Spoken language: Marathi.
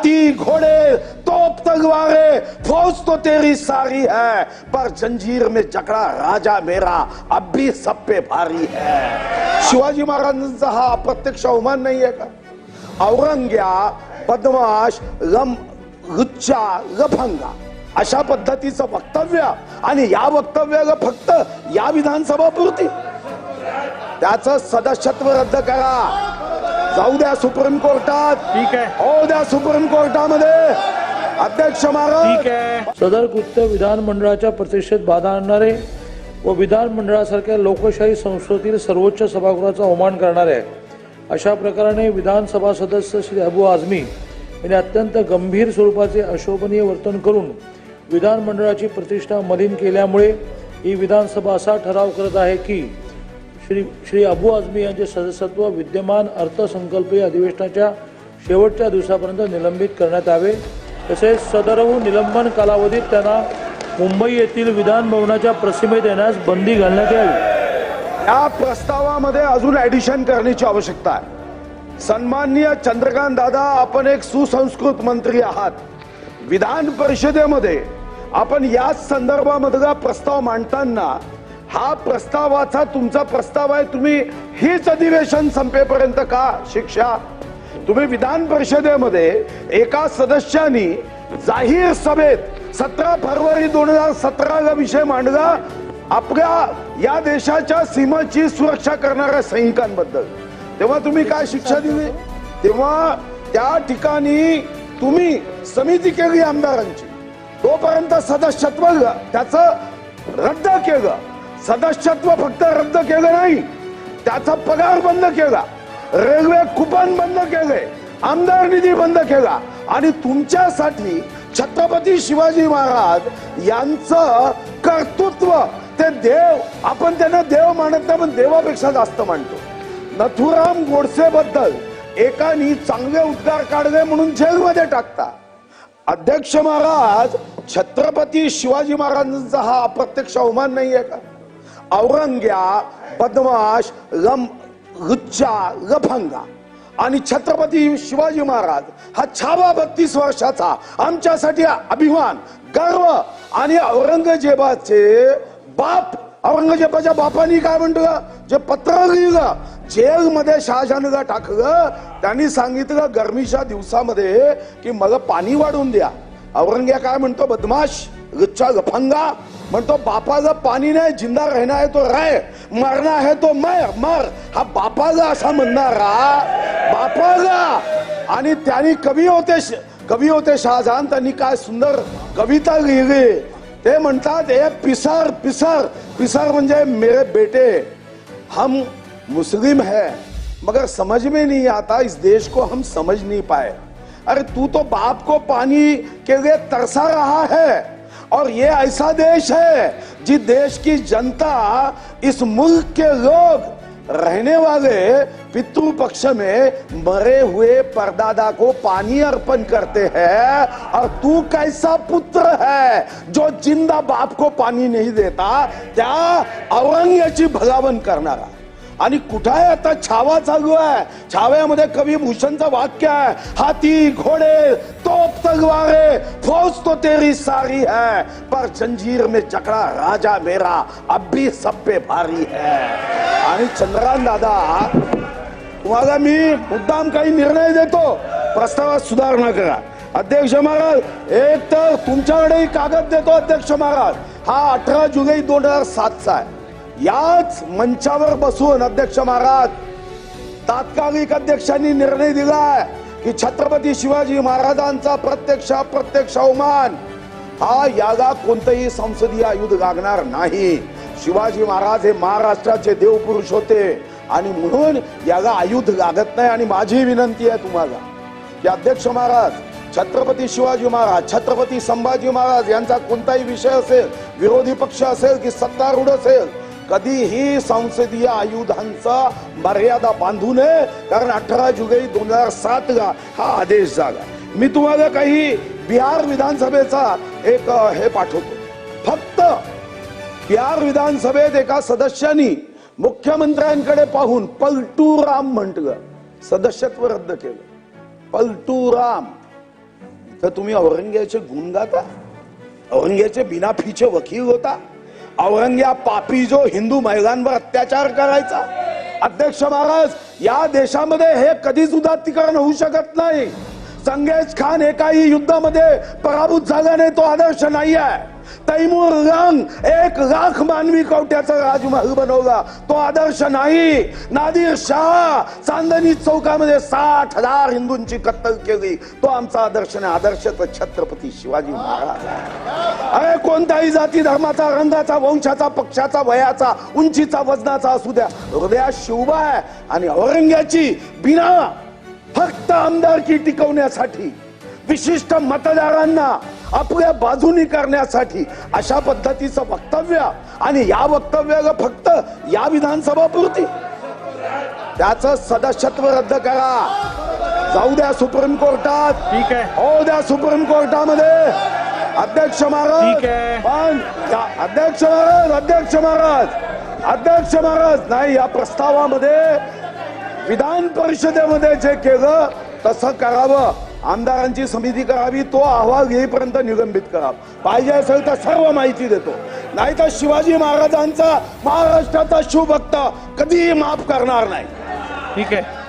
हाथी घोड़े तोप तलवारे फौज तो तेरी सारी है पर जंजीर में जकड़ा राजा मेरा अब भी सब पे भारी है। शिवाजी महाराजांचा हा अप्रत्यक्ष अवमान नाहीये का औरंग्या बदमाश लम गुच्चा लफंगा अशा पद्धतीचं वक्तव्य आणि या वक्तव्याला फक्त या विधानसभा पुरती. त्याचं सदस्यत्व रद्द करा. जाऊ द्या सुप्रीम कोर्टात. ठीक आहे. हो द्या सुप्रीम कोर्टामध्ये. अध्यक्ष महाराज. ठीक आहे. सदर कृत्य विधानमंडळाच्या प्रतिष्ठेत बाधा आणणारे व विधानमंडळासारख्या लोकशाही संस्कृतीतील सर्वोच्च सभागृहाचा अवमान करणारे आहे अशा प्रकाराने विधानसभा सदस्य श्री अबू आझमी यांनी अत्यंत गंभीर स्वरूपाचे अशोभनीय वर्तन करून विधानमंडळाची प्रतिष्ठा मलिन केल्यामुळे ही विधानसभा असा ठराव करत आहे की श्री श्री अबू आझमी यांचे सदस्यत्व विद्यमान अर्थसंकल्पीय अधिवेशनाच्या शेवटच्या दिवसापर्यंत निलंबित करण्यात यावे. तसेच सदरहून निलंबन कालावधीत त्यांना मुंबई येथील विधान भवनाच्या प्रसिमेत येण्यास बंदी घालण्यात यावी. या प्रस्तावामध्ये अजून ऍडिशन करण्याची आवश्यकता आहे. सन्माननीय चंद्रकांत दादा आपण एक सुसंस्कृत मंत्री आहात. विधान परिषदेमध्ये आपण याच संदर्भामधला प्रस्ताव मांडताना हा प्रस्तावाचा तुमचा प्रस्ताव आहे तुम्ही हीच अधिवेशन संपेपर्यंत का शिक्षा? तुम्ही विधान परिषदेमध्ये एका सदस्यानी जाहीर सभेत सतरा फरवरी दोन हजार सतराला विषय मांडला आपल्या या देशाच्या सीमाची सुरक्षा करणाऱ्या सैनिकांबद्दल. तेव्हा तुम्ही काय शिक्षा दिली? तेव्हा त्या ठिकाणी तुम्ही समिती केली आमदारांची. तोपर्यंत सदस्यत्व त्याचं रद्द केलं. सदस्यत्व फक्त रद्द केलं नाही त्याचा पगार बंद केला रेल्वे कुपन बंद केले आमदार निधी बंद केला आणि तुमच्यासाठी छत्रपती शिवाजी महाराज यांचं कर्तृत्व ते देव आपण त्यांना देव मानत नाही पण देवापेक्षा जास्त मानतो. नथुराम गोडसे बद्दल एकानी चांगले उद्गार काढले म्हणून जेलमध्ये टाकता. अध्यक्ष महाराज छत्रपती शिवाजी महाराजांचा हा अप्रत्यक्ष अवमान नाही आहे का? औरंग्या बदमाश लम गुच्चा लफंगा. आणि छत्रपती शिवाजी महाराज हा छावा बत्तीस वर्षाचा आमच्यासाठी अभिमान गर्व आणि औरंगजेबाचे बाप. औरंगजेबाच्या बापाने काय म्हणतो जे पत्र लिहिलं जेल मध्ये शहाजहानला टाकलं त्यांनी सांगितलं गरमीच्या दिवसामध्ये की मला पाणी वाढून द्या. औरंग्या काय म्हणतो? बदमाश गुच्चा लफंगा. म्हणतो बापाचं पाणी नाही जिंदा रहना है तो राय मरना है तो मर मर. हा बापाचा असा म्हणणारा बापाचा. आणि त्यांनी कवी होते कवी होते शहाजहान त्यांनी काय सुंदर कविता लिहिली. ते म्हणतात ए पिसर पिसर पिसर म्हणजे मेरे बेटे हम मुस्लिम है. मगर समझ में नहीं आता इस देश को हम समझ नहीं पाए। अरे तू तो बाप को पानी के लिए तरसा रहा है। और ये ऐसा देश है जिस देश की जनता इस मुल्क के लोग रहने वाले पितृ पक्ष में मरे हुए परदादा को पानी अर्पण करते हैं। और तू कैसा पुत्र है जो ज़िंदा बाप को पानी नहीं देता? त्या औरंग्याची भगावन करणारा? आणि कुठं आहे आता छावा चालू आहे? छाव्यामध्ये कवी भूषणचं वाक्य आहे हाती घोडे तोप तलवारे फौज तो तेरी सारी है पर जंजीर में जकड़ा राजा मेरा अब भी सब पे भारी है। आणि चंद्रकांत दादा तुम्हाला मी मुद्दाम काही निर्णय देतो प्रस्तावात सुधारणा करा. अध्यक्ष महाराज एक तर तुमच्याकडे कागद देतो अध्यक्ष महाराज. हा अठरा जुलै दोन हजार सातचा आहे. याच मंचावर बसून अध्यक्ष महाराज तात्कालिक अध्यक्षांनी निर्णय दिलाय की छत्रपती शिवाजी महाराजांचा प्रत्यक्ष प्रत्यक्ष अवमान हा याला कोणतंही संसदीय आयुध लागणार नाही. शिवाजी महाराज हे महाराष्ट्राचे देवपुरुष होते आणि म्हणून याला आयुध लागत नाही आणि माझी विनंती आहे तुम्हाला की अध्यक्ष महाराज छत्रपती शिवाजी महाराज छत्रपती संभाजी महाराज यांचा कोणताही विषय असेल विरोधी पक्ष असेल की सत्तारूढ असेल कधीही संसदीय आयुधांचा मर्यादा बांधू नये कारण अठरा जुलै दोन हजार सात ला हा आदेश झाला. मी तुम्हाला काही बिहार विधानसभेचा एक हे पाठवतो. फक्त बिहार विधानसभेत एका सदस्यांनी मुख्यमंत्र्यांकडे पाहून पलटू राम म्हटलं. सदस्यत्व रद्द केलं. पलटू राम तर तुम्ही औरंगजेबाचे गुण गाता औरंगजेबाचे बिना फीचे वकील होता? औरंग्या पापी जो हिंदू महिलांवर अत्याचार करायचा. अध्यक्ष महाराज या देशामध्ये हे कधीच उदात्तीकरण होऊ शकत नाही. संगेज खान एकाही युद्धामध्ये पराभूत झाल्याने तो आदर्श नाही आहे तैमूर रंग एक लाख मानवी कवट्याचा राजमहल बनवला. तो आदर्श नाही. नादिर शाह चांदणी चौकामध्ये साठ हजार हिंदूंची कत्तल केली. तो आमचा आदर्श नाही. आदर्श तर छत्रपती शिवाजी महाराज अरे कोणत्याही जाती धर्माचा रंगाचा वंशाचा पक्षाचा वयाचा उंचीचा वजनाचा असू द्या. हृदयात शिवबा आहे आणि औरंग्याची बिना फक्त आमदारकी टिकवण्यासाठी विशिष्ट मतदारांना आपल्या बाजूनी करण्यासाठी अशा पद्धतीचं वक्तव्य आणि या वक्तव्याला फक्त या विधानसभा पुरती. त्याचं सदस्यत्व रद्द करा. जाऊ द्या सुप्रीम कोर्टात. ठीक आहे. हो द्या सुप्रीम कोर्टामध्ये. अध्यक्ष महाराज. ठीक आहे. पण अध्यक्ष महाराज अध्यक्ष महाराज अध्यक्ष महाराज नाही या प्रस्तावामध्ये विधान परिषदेमध्ये जे केलं तसं करावं. आमदारांची समिती करावी तो अहवाल येईपर्यंत निलंबित करा. पाहिजे असेल तर सर्व माहिती देतो. नाही तर शिवाजी महाराजांचा महाराष्ट्राचा शुभक्त कधीही माफ करणार नाही. ठीक आहे.